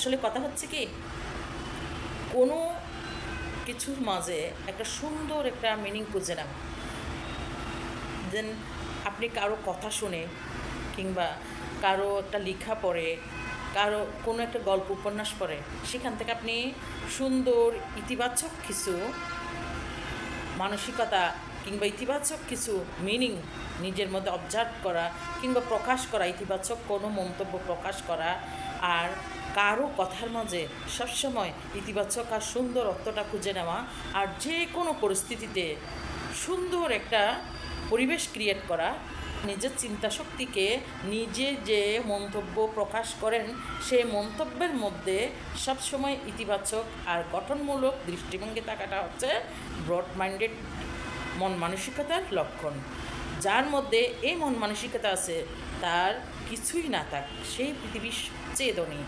আসলে কথা হচ্ছে কি, কোনো কিছুর মাঝে একটা সুন্দর একটা মিনিং খুঁজে নেওয়া দেন আপনি কারও কথা শুনে কিংবা কারও একটা লেখা পড়ে, কারও কোনো একটা গল্প, উপন্যাস পড়ে, সেখান থেকে আপনি সুন্দর, ইতিবাচক কিছু মানসিকতা কিংবা ইতিবাচক কিছু মিনিং নিজের মধ্যে অবজার্ভ করা কিংবা প্রকাশ করা, ইতিবাচক কোনো মন্তব্য প্রকাশ করা, আর কারও কথার মাঝে সবসময় ইতিবাচক আর সুন্দর অর্থটা খুঁজে নেওয়া আর যে কোনো পরিস্থিতিতে সুন্দর একটা পরিবেশ ক্রিয়েট করা, নিজের চিন্তা শক্তিকে নিজে যে মন্তব্য প্রকাশ করেন সেই মন্তব্যের মধ্যে সবসময় ইতিবাচক আর গঠনমূলক দৃষ্টিভঙ্গি থাকাটা হচ্ছে ব্রড মাইন্ডেড মন মানসিকতার লক্ষণ। যার মধ্যে এই মন মানসিকতা আছে, তার কিছুই না থাক, সেই পৃথিবীর ধনী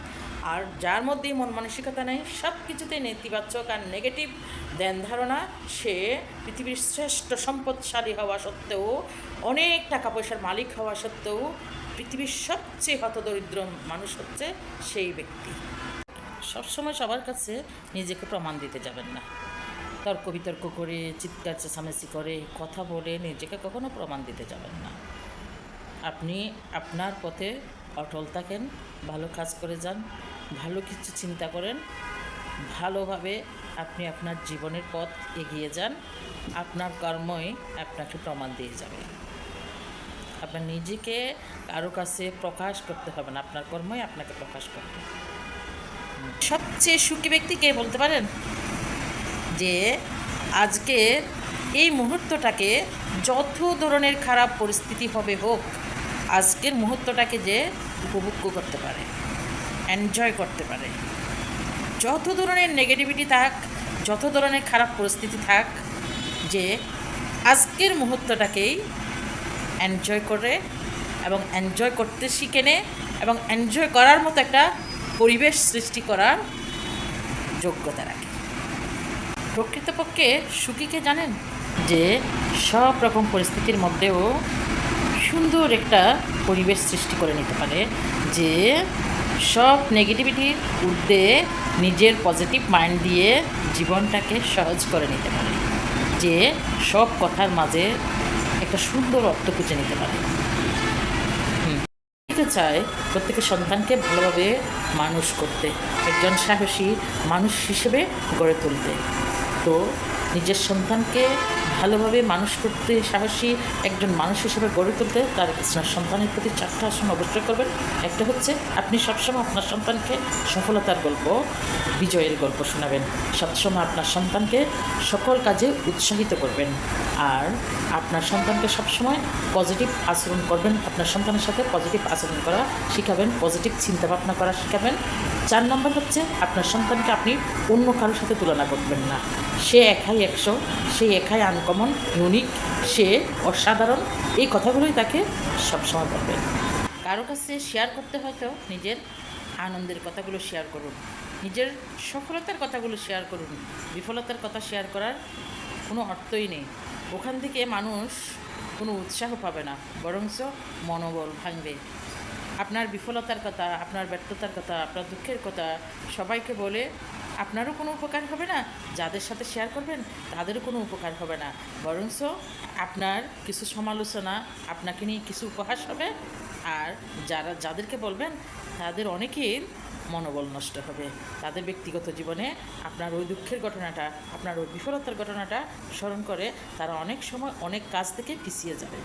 আর যার মধ্যে মন মানসিকতা নেই সব কিছুতে নেতিবাচক আর নেগেটিভ ধ্যান ধারণা, সে পৃথিবীর শ্রেষ্ঠ সম্পদশালী হওয়া সত্ত্বেও, অনেক টাকা পয়সার মালিক হওয়া সত্ত্বেও, পৃথিবীর সবচেয়ে হতদরিদ্র মানুষ হচ্ছে সেই ব্যক্তি। সবসময় সবার কাছে নিজেকে প্রমাণ দিতে যাবেন না। তর্ক বিতর্ক করে, চিৎকার, চেঁচামেচি করে, কথা বলে নিজেকে কখনো প্রমাণ দিতে যাবেন না। আপনি আপনার পথে অটল থাকেন ভালো কাজ করে যান, ভালো কিছু চিন্তা করেন, ভালোভাবে আপনি আপনার জীবনের পথ এগিয়ে যান, আপনার কর্মই আপনাকে প্রমাণ দিয়ে যাবে। আপনার নিজেকে কারও কাছে প্রকাশ করতে হবে না, আপনার কর্মই আপনাকে প্রকাশ করবে। সবচেয়ে সুখী ব্যক্তি কে বলতে পারেন? যে আজকের এই মুহূর্তটাকে যত ধরনের খারাপ পরিস্থিতি হবে হোক আজকের মুহূর্তটাকে যে উপভোগ করতে পারে এনজয় করতে পারে। যত ধরনের নেগেটিভিটি থাক, যত ধরনের খারাপ পরিস্থিতি থাক, যে আজকের মুহূর্তটাকেই এনজয় করে এবং এনজয় করতে শিখে নে এবং এনজয় করার মতো একটা পরিবেশ সৃষ্টি করার যোগ্যতা রাখে। প্রকৃতপক্ষে সুখীকে জানেন যে সব রকম পরিস্থিতির মধ্যেও সুন্দর একটা পরিবেশ সৃষ্টি করে নিতে পারে যে সব নেগেটিভিটির ঊর্ধ্বে নিজের পজিটিভ মাইন্ড দিয়ে জীবনটাকে সহজ করে নিতে পারে। যে সব কথার মাঝে একটা সুন্দর অর্থ খুঁজে নিতে পারে। প্রত্যেকে চায় প্রত্যেকের সন্তানকে ভালোভাবে মানুষ করতে, একজন সাহসী মানুষ হিসেবে গড়ে তুলতে। তো নিজের সন্তানকে ভালোভাবে মানুষ করতে সাহসী একজন মানুষ হিসেবে গড়ে তুলতে তার আপনার সন্তানের প্রতি চারটা আসন অবশ্যই করবেন। একটা হচ্ছে, আপনি সবসময় আপনার সন্তানকে সফলতার গল্প, বিজয়ের গল্প শোনাবেন। সবসময় আপনার সন্তানকে সকল কাজে উৎসাহিত করবেন। আর আপনার সন্তানকে সবসময় পজিটিভ আচরণ করবেন। আপনার সন্তানের সাথে পজিটিভ আচরণ করা শেখাবেন পজিটিভ চিন্তাভাবনা করা শেখাবেন। চার নম্বর হচ্ছে, আপনার সন্তানকে আপনি অন্য কারোর সাথে তুলনা করবেন না। সে একাই একশো, সে একাই আনকমন ইউনিক সে অসাধারণ, এই কথাগুলোই তাকে সবসময় বলবেন। কারও কাছে শেয়ার করতে হয়তো নিজের আনন্দের কথাগুলো শেয়ার করুন, নিজের সফলতার কথাগুলো শেয়ার করুন, বিফলতার কথা শেয়ার করার কোনো অর্থই নেই। ওখান থেকে মানুষ কোনো উৎসাহ পাবে না, বরঞ্চ মনোবল ভাঙবে। আপনার বিফলতার কথা, আপনার ব্যর্থতার কথা, আপনার দুঃখের কথা সবাইকে বলে আপনারও কোনো উপকার হবে না। যাদের সাথে শেয়ার করবেন, তাদেরও কোনো উপকার হবে না। বরঞ্চ আপনার কিছু সমালোচনা, আপনাকে নিয়ে কিছু উপহাস হবে। আর যারা, যাদেরকে বলবেন, তাদের অনেকের মনোবল নষ্ট হবে। তাদের ব্যক্তিগত জীবনে আপনার ওই দুঃখের ঘটনাটা, আপনার ওই বিফলতার ঘটনাটা স্মরণ করে তারা অনেক সময় অনেক কাজ থেকে পিছিয়ে যাবে।